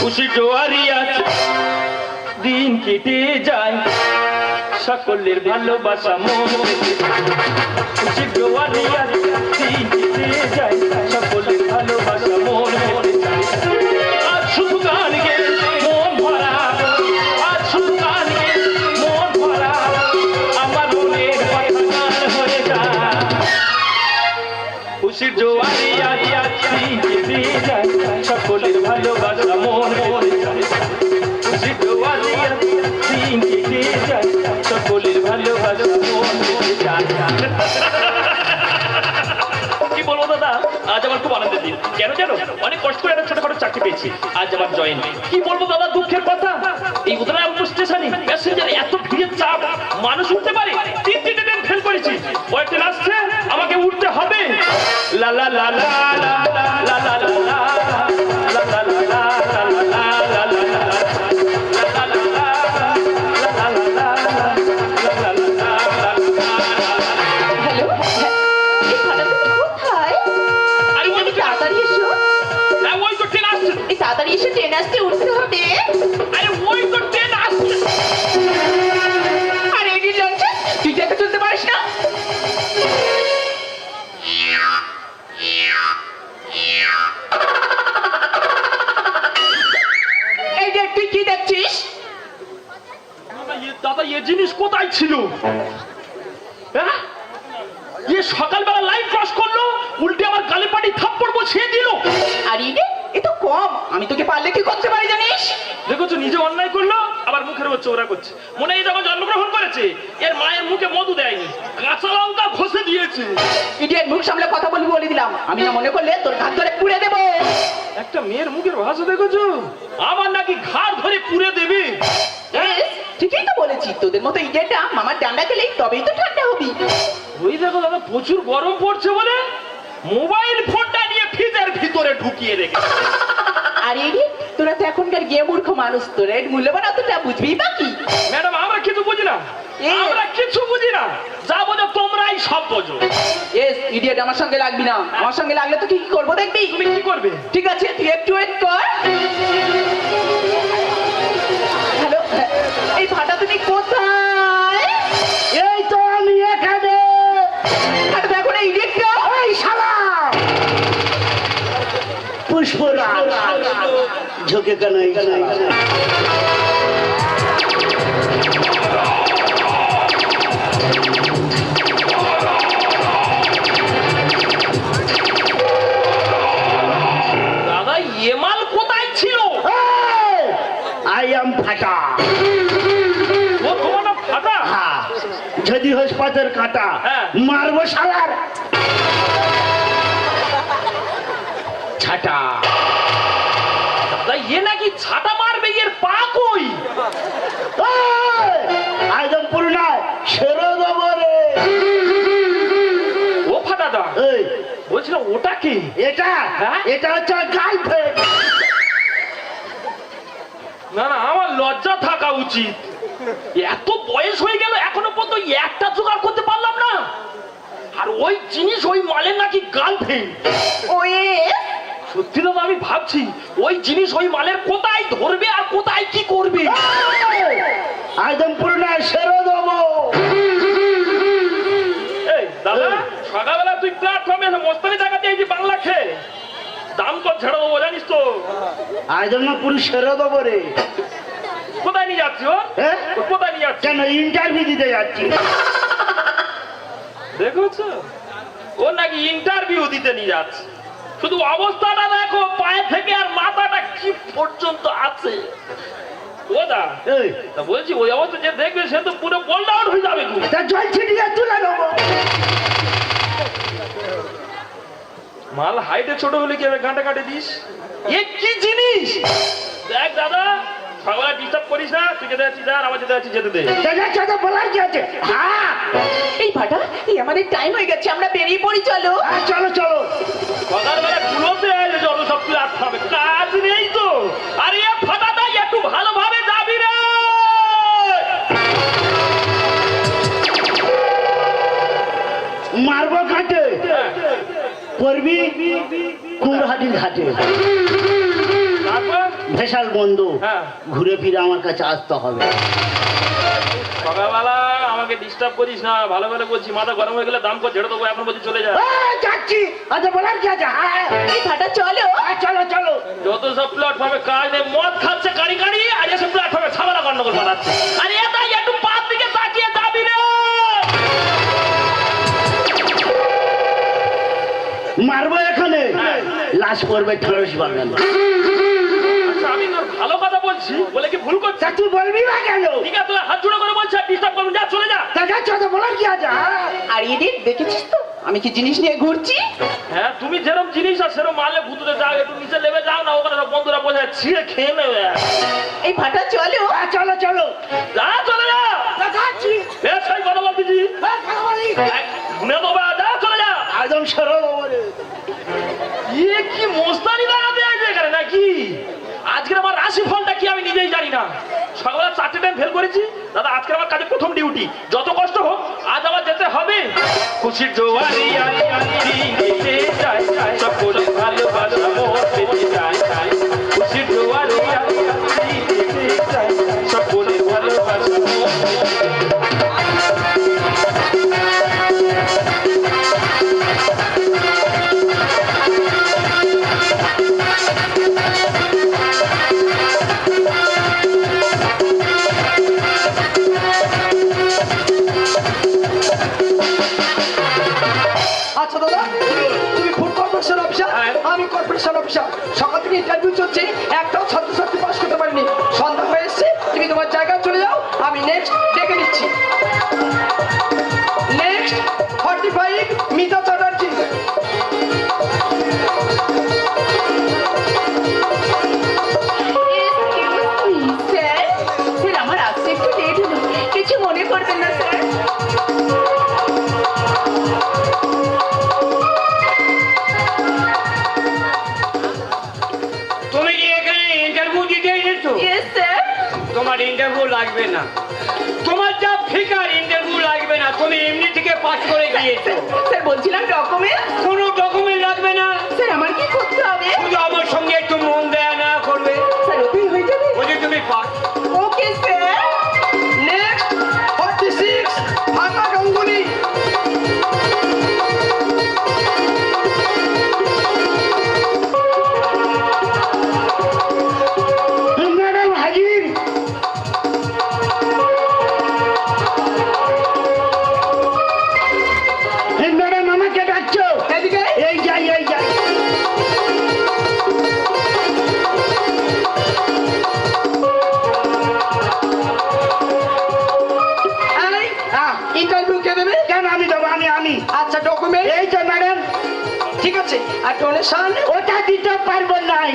খুশি জোয়ারি আছে, দিন কেটে যায়, সকলের ভালোবাসা মন খুশি জোয়ারি আছে, দিন কেটে যায়, সকলের ভালোবাসা মন আজ শুধু গান গে মন ভরা আজ শুধু গান গে হয়ে যায়। খুশির জোয়ারি আছি যায় দিন কেন জানো? অনেক কষ্ট করে একটা ছোটখাটো চাকরি পেয়েছি। আজ আমার জয়েন কি বলব বাবা, দুঃখের কথা? এই উদয়পুর স্টেশনে প্যাসেঞ্জারে এত ভিড়ের চাপ, মানুষ উঠতে পারে? তিন তিনটে ট্রেন ফেল করেছি। কয়েকটা আসছে আমাকে উঠতে হবে। লা লা লা লা লা এসে ট্রেন আসতে উঠতে হবে। আরে ওই তো ট্রেন আসছে। আরে এডি লঞ্চন তুই দেখে চলতে পারিস না? এই দেখ তুই কি দেখছিস? দাদা, এ- জিনিস কোথায় ছিল? হ্যাঁ? সকালবেলা লাইন ক্রস করল উল্টে আমার গালে পাটি থাপ্পড় বসিয়ে দিল। আর ইডে কম আমি তোকে পারলে কি করতে পারি জানিস? দেখেছ নিজে অন্যায় করল আবার মুখের উপর চোরা করছে। মনে হয় যখন জন্মগ্রহণ করেছে এর মায়ের মুখে মধু দেয়নি কাঁচা লঙ্কা ঘষে দিয়েছে। ইডিয়েট মুখ সামলে কথা বলবি বলে দিলাম। আমি না মনে করলে তোর হাত ধরে পুড়ে দেবো। একটা মেয়ের মুখের ভাষা দেখেছ? আমার নাকি ঘাড় ধরে পুড়ে দেবে? এস, ঠিকই তো বলেছি তোদের মতো ইডিয়েটটা মামার ডান্ডা খেলেই তবেই তো ঠান্ডা হবি। ওই দেখো দাদা প্রচুর গরম পড়ছে বলে মোবাইল ফোনটা ফ্রিজের ভিতরে ঢুকিয়ে রেখেছে। আর ইডি তোরা তো এখনকার গিয়ে মূর্খ মানুষ তোরা এর মূল্যবান অতটা বুঝবি বাকি ম্যাডাম আমরা কিছু বুঝি না। এ। আমরা কিছু বুঝি না। যা বোঝো তোমরাই সব বোঝো। এস ইডিয়েট আমার সঙ্গে লাগবি না। আমার সঙ্গে লাগলে তো কি কি করব দেখবি? তুমি কি করবে? ঠিক আছে তুই একটু ওয়েট কর। হ্যালো এই ভাটা তুমি কোথায়? けかないかいかない。এই। বলছিলাম ওটা কি? এটা হ্যাঁ? এটা হচ্ছে গার্লফ্রেন্ড না না আমার লজ্জা থাকা উচিত। এত বয়স হয়ে গেল এখনও পর্যন্ত একটা জোগাড় করতে পারলাম না। আর ওই জিনিস ওই মালের নাকি গার্লফ্রেন্ড ওয়ে সত্যি দাদা আমি ভাবছি ওই জিনিস ওই মালের কোথায় ধরবে আর কোথায় কি করবে? একদম পুরনায় সেরো দেবো। সকালবেলা তুই প্ল্যাটফর্মে মস্তানি টাকা দিয়েছি বাংলা খেয়ে দাম তো ছেড়ে দেবো জানিস তো। একদম না পুরো সেরো দেবো রে। কোথায় নিয়ে যাচ্ছি ও? হ্যাঁ? কোথায় নিয়ে যাচ্ছি? কেন ইন্টারভিউ দিতে যাচ্ছি? দেখেছ? ও নাকি ইন্টারভিউ দিতে নিয়ে যাচ্ছে। শুধু অবস্থাটা দেখো পায়ে থেকে আর মাথাটা কি পর্যন্ত আছে। ও দা তা বলছি ওই অবস্থা যে দেখবে সে তো পুরো গোল্ড আউট হয়ে যাবে। গো। তা জল ছিটিয়ে তুলে নেব। মাল হাইটে ছোট হলে কি হবে কাঁটে কাটে দিস? এ কি জিনিস? দেখ দাদা সকালে ডিস্টার্ব করিস না তুই যেতে যাচ্ছিস আর আমার যেতে যাচ্ছিস যেতে দে। দাদার বলার কি আছে? হ্যাঁ এই ভাটা এই আমাদের টাইম হয়ে গেছে আমরা বেরিয়ে পড়ি চলো। হ্যাঁ, চলো চলো। সকালবেলা কুলোতে আইলে যত সব তুই আসতে হবে কাজ নেই তো। আরে ফাটা দাই একটু ভালোভাবে করবি? কুমড়হাটির ঘাটে। ভেসাল বন্ধু হ্যাঁ। ঘুরে ফিরে আমার কাছে আসতে হবে। সকালবেলা আমাকে ডিস্টার্ব করিস না ভালো ভালো বলছি মাথা গরম হয়ে গেলে দাম কর ঝেড়ে দেবো এখন বলছি চলে যা। যাচ্ছি। আচ্ছা বলার কি আছে? হ্যাঁ ফাটা চলো। চলো চলো। যত সব প্ল্যাটফর্মে কাজ নেই মদ খাচ্ছে গাড়ি গাড়ি আর এসে প্ল্যাটফর্মে ছাবালা গন্ডগোল বানাচ্ছে আরে এটা মারবো এখানে? লাশ পড়বে ঠেরস বাগান। আমি ভালো কথা বলছি বলে কি ভুল করছিস তুই বলবি না কেন? ঠিক আছে তুই হাত জোড়ো করে বলছিস ডিস্টার্ব করুন যা চলে যা। তা যাচ্ছ তো বলার কি আছে? হ্যাঁ? আর এদিক দেখেছিস তো? আমি কি জিনিস নিয়ে ঘুরছি? হ্যাঁ তুমি যেরকম জিনিস আর সেরকম মালে ভুতুতে যাও একটু নিচে নেমে যাও না ওখানে সব বন্ধুরা বসে ছিঁড়ে খেয়ে নেবে। এই ফাটা চলো। হ্যাঁ, চলো চলো। যা চলে যা। বেশ কথা বলতেছি হ্যাঁ, যা একদম সরল ইয়ে কি মোস্তানি লাগাতে আছে এখানে নাকি? আজকের আমার রাশি ফলটা কি আমি নিজেই জানি না। সকালে চারটে টাইম ফেল করেছি। দাদা আজকে আমার কাজে প্রথম ডিউটি যত কষ্ট হোক আজ আমার যেতে হবে। খুশির জোয়ারি আরি আরি যাই চাই সকলে ভালোবাসা অফিসার। সকাল থেকে ইন্টারভিউ চলছে। একটাও ছাত্রছাত্রী পাস করতে পারেনি। সন্ধ্যা হয়ে এসছে। তুমি তোমার জায়গায় চলে যাও। আমি নেক্সট তোমার ইন্টারভিউ লাগবে না। তোমার যা ফিকার ইন্টারভিউ লাগবে না তুমি এমনি থেকে পাস করে গিয়েছো। স্যার বলছিলাম ডকুমেন্ট কোনো ডকুমেন্ট লাগবে না। স্যার আমার কি করতে হবে? শুধু আমার সঙ্গে একটু মন দেয়া না করবে। স্যার ওই হয়ে যাবে। বলি তুমি পাস। ওকে স্যার আছে। আর ডোনেশন ওটা দিতে পারব নাই।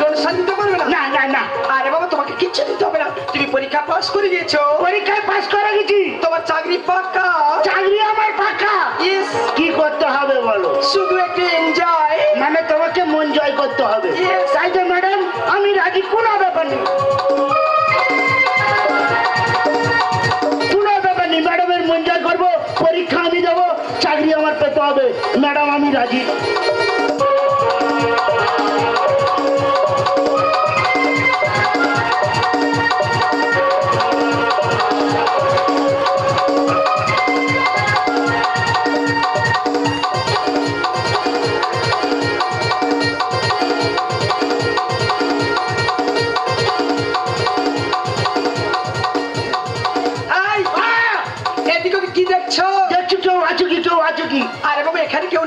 ডোনেশন দিতে পারবে না? না না না। আরে বাবা তোমাকে কিচ্ছু দিতে হবে না। তুমি পরীক্ষা পাস করে গিয়েছো। পরীক্ষায় পাস করে গেছি। তোমার চাকরি পাকা? চাকরি আমার পাকা। ইস কি করতে হবে বলো? শুধু একটু এনজয় মানে তোমাকে মন জয় করতে হবে. তাই তো ম্যাডাম আমি রাজি কোনো ব্যাপার নেই। পেতে হবে। ম্যাডাম আমি রাজি।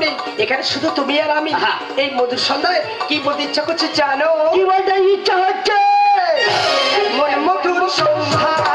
নেই। এখানে শুধু তুমি আর আমি। এই মধুর সন্ধ্যায় কি বলতে ইচ্ছা করছে জানো? কি বলতে ইচ্ছা হচ্ছে? মধুর সন্ধ্যায়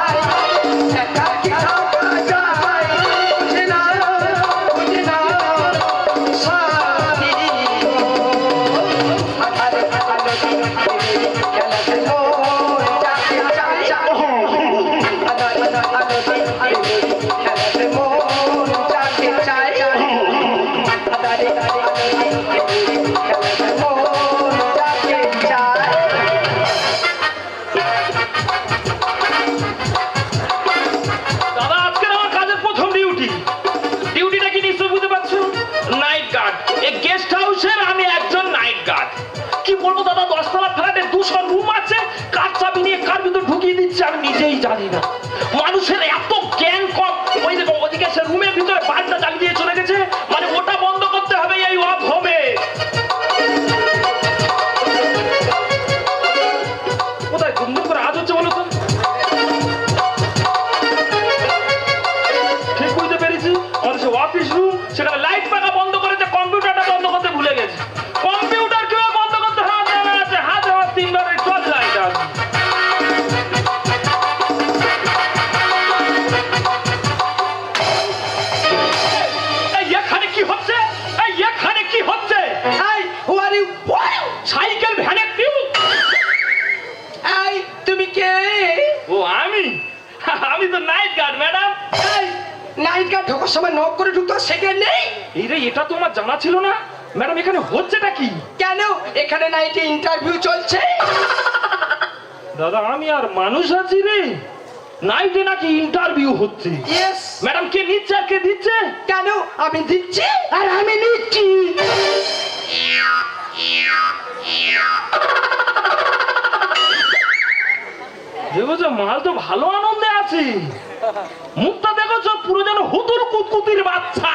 মানুষের এত জ্ঞান কম ওই দেখো ওদিকে সে রুমের ভিতরে বাল্বটা জ্বালিয়ে নাইট ঢোকার সময় নক করে ঢুকতে সেকেন্ড নেই। এই রে এটা তো আমার জানা ছিল না। ম্যাডাম এখানে হচ্ছেটা কি? কেন? এখানে নাইটে ইন্টারভিউ চলছে। দাদা আমি আর মানুষ আছি রে। নাইটে নাকি ইন্টারভিউ হচ্ছে। ইয়েস ম্যাডাম কে নিচ্ছে আর কে দিচ্ছে? কেন? আমি দিচ্ছি। আর আমি নিচ্ছি। দেখেছ মাল তো ভালো আনন্দে আছে। মুখটা দেখেছ পুরো যেন হুতুর কুতকুতির বাচ্চা।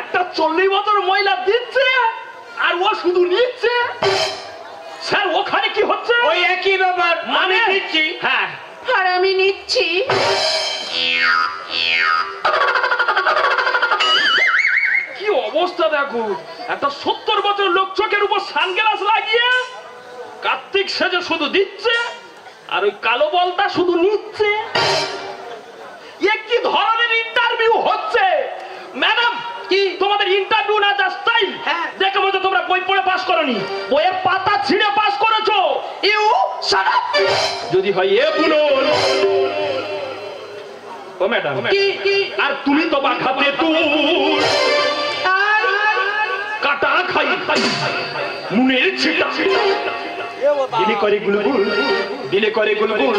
একটা চল্লিশ বছর মহিলা দিচ্ছে আর ও শুধু নিচ্ছে। স্যার ওখানে কি হচ্ছে? ওই একই ব্যাপার মানে? দিচ্ছি হ্যাঁ। আর আমি নিচ্ছি। কি অবস্থা দেখো? একটা সত্তর বছর লোক চোখের উপর সানগ্লাস লাগিয়ে কার্তিক সেজে শুধু দিচ্ছে। আর ওই কালো বলটা শুধু নিচ্ছে। কি ধরনের ইন্টারভিউ হচ্ছে? ম্যাডাম কি? তোমাদের ইন্টারভিউ না যা স্টাইল হ্যাঁ। দেখে মতো তোমরা বই পড়ে পাস করনি। বইয়ের পাতা ছিঁড়ে পাস করেছ। ইউ আপ যদি হয় এ পুনর ও ম্যাডাম কি কি? আর তুমি তো বাঘাতে তুই কাটা খাই। নুনের ছিটা। দিলে করে গুলগুল দিলে করে গুলগুল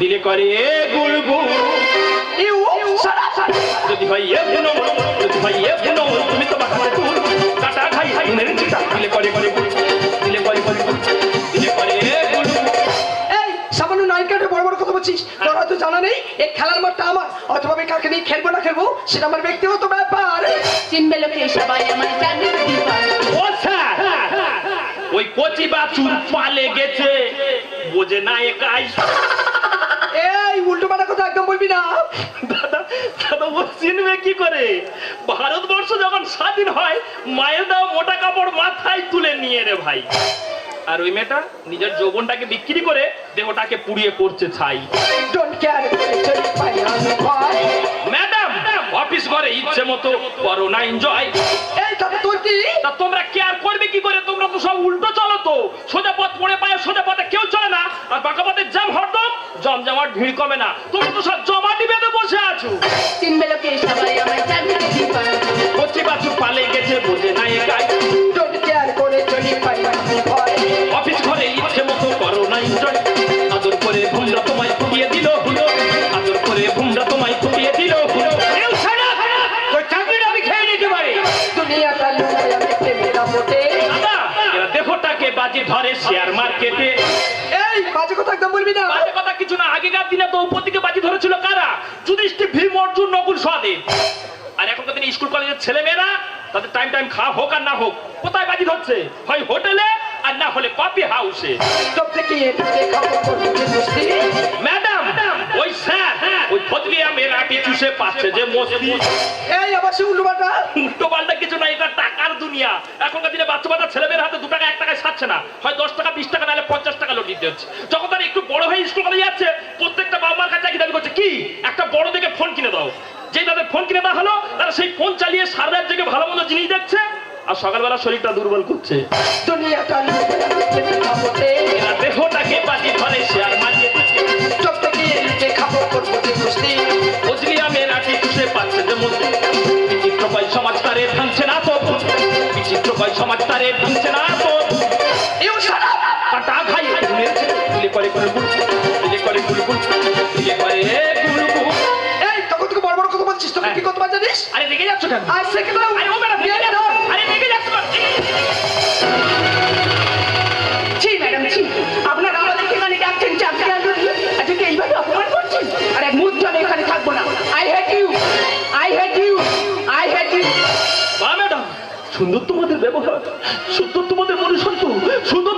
দিলে করে গুলগুল। ইউ শাট আপ যদি ভাই এ বুনো যদি ভাই এ বুনো তুমি তো বাঁকাতে তুল। কাটা খাই খাই নুনের ছিটা দিলে করে করে দিলে করে করে দিলে করে গুলগুল। এই সামান্য গার্ডে বড় বড় কথা বলছিস। তোর হয়তো জানা নেই এই খেলার মাঠটা আমার। অথবা আমি কাকে নিয়ে খেলব না খেলব সেটা আমার ব্যক্তিগত ব্যাপার। চিনবে লোকে সবাই চাকরি দিবা ও স্যার! ওই কচি বাছুর পালে গেছে। বোঝে না একাই এই উল্টো পাল্টা কথা একদম বলবি না। দাদা দাদা ও চিনবে কি করে? ভারতবর্ষ যখন স্বাধীন হয় মায়ের দেওয়া মোটা কাপড় মাথায় তুলে নিয়ে রে ভাই। আর ওই মেয়েটা নিজের যৌবনটাকে বিক্রি করে দেহটাকে পুড়িয়ে করছে ছাই। ম্যাডাম অফিস ঘরে ইচ্ছে মতো করোনা এনজয় তোর তা তোমরা কেয়ার করবে কি করে? তোমরা তো সব উল্টো চলো তো। সোজা পথ পড়ে পায়ে সোজা পথে কেউ চলে না। আর বাঁকা পথে জাম হরদম। জমজমাট ভিড় কমে না। তোমরা তো সব জমাটি বেঁধে বসে আছো। তিন লোকে সবাই আমায় কথা না বাজে কথা কিছু না আগেকার দিনে তো উপর বাজি ধরেছিল কারা? যুধিষ্ঠির ভীম অর্জুন নকুল সহদেব আর এখনকার দিনে স্কুল কলেজের ছেলে মেয়েরা তাদের টাইম টাইম খাওয়া হোক আর না হোক কোথায় বাজি ধরছে? হয় হোটেলে আর না হলে কফি হাউসে ম্যাডাম ওই স্যার ওই ফজলিয়া মেয়েরা চুষে পাচ্ছে যে মস্তি এই আবার সে উল্টো পাল্টা উল্টো পাল্টা কিছু না এটা টাকার দুনিয়া এখনকার দিনে বাচ্চা বাচ্চা ছেলেমেয়ের হাতে দু টাকা এক টাকায় সারছে না হয় দশ টাকা বিশ টাকা নাহলে পঞ্চাশ টাকা দিতে হচ্ছে যখন তারা একটু বড় হয়ে স্কুল কলেজে যাচ্ছে প্রত্যেকটা বাবা মার কাছে একই দাবি করছে কি একটা বড় দেখে ফোন কিনে দাও যেই তাদের ফোন কিনে দেওয়া হলো তারা সেই ফোন চালিয়ে সারা রাত জেগে ভালো মন্দ জিনিস দেখছে আর সকালবেলা শরীরটা দুর্বল করছে দুনিয়াটা কয় সমাজ তারে ভাঙছে না তো। ইউ শাট আপ কাটা খাই দিলে করে গুলগুল দিলে করে গুলগুল দিলে করে এই তখন থেকে বড় বড় কথা বলছিস তোকে কি কথা জানিস? আরে রেগে যাচ্ছ কেন? আর সে কি ও সুন্দর তোমাদের ব্যবহার সুন্দর তোমাদের মনুষ্যত্ব সুন্দর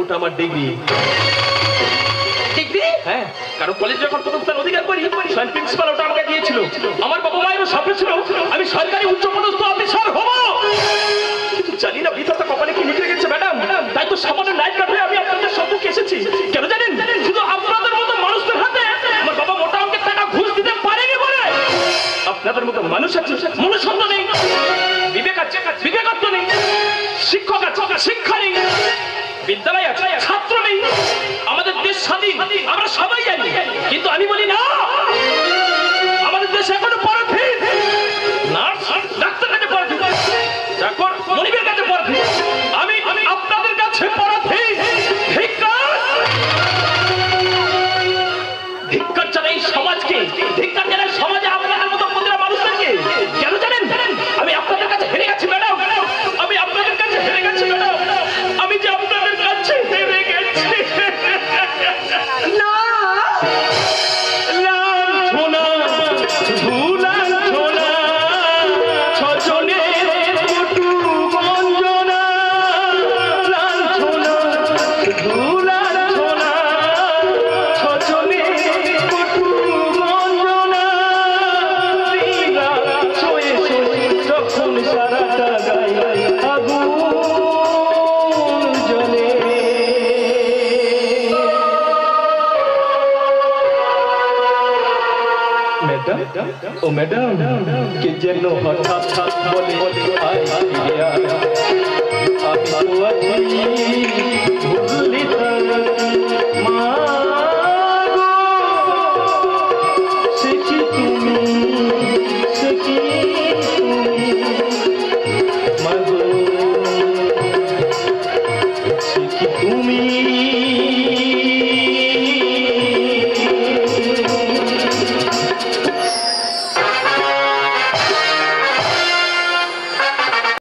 ওটা আমার ডিগ্রি ডিগ্রি হ্যাঁ কারণ কলেজে যখন প্রথম স্থান অধিকার করি স্বয়ং প্রিন্সিপাল ওটা আমাকে দিয়েছিল। আমার বাবা মায়েরও স্বপ্ন ছিল আমি সরকারি উচ্চপদস্থ অফিসার হব। কিন্তু জানি না বিধাতা কপালে কি লিখে গেছে ম্যাডাম তাই তো সামান্য নাইট কাটলে আমি আপনাদের সম্মুখে এসেছি। কেন জানেন? শুধু আপনাদের মতো মানুষদের হাতে আমার বাবা মোটা অঙ্কের টাকা ঘুষ দিতে পারেনি বলে। আপনাদের মতো মানুষ আছে মনুষ্যত্ব নেই বিবেক আছে বিবেকত্ব নেই। শিক্ষক আছে শিক্ষা নেই বিদ্যালয় আছে ছাত্র নেই। ও ম্যাডাম কে যেন হঠাৎ বলে আয় ফিরে আয়। আমি তো আছি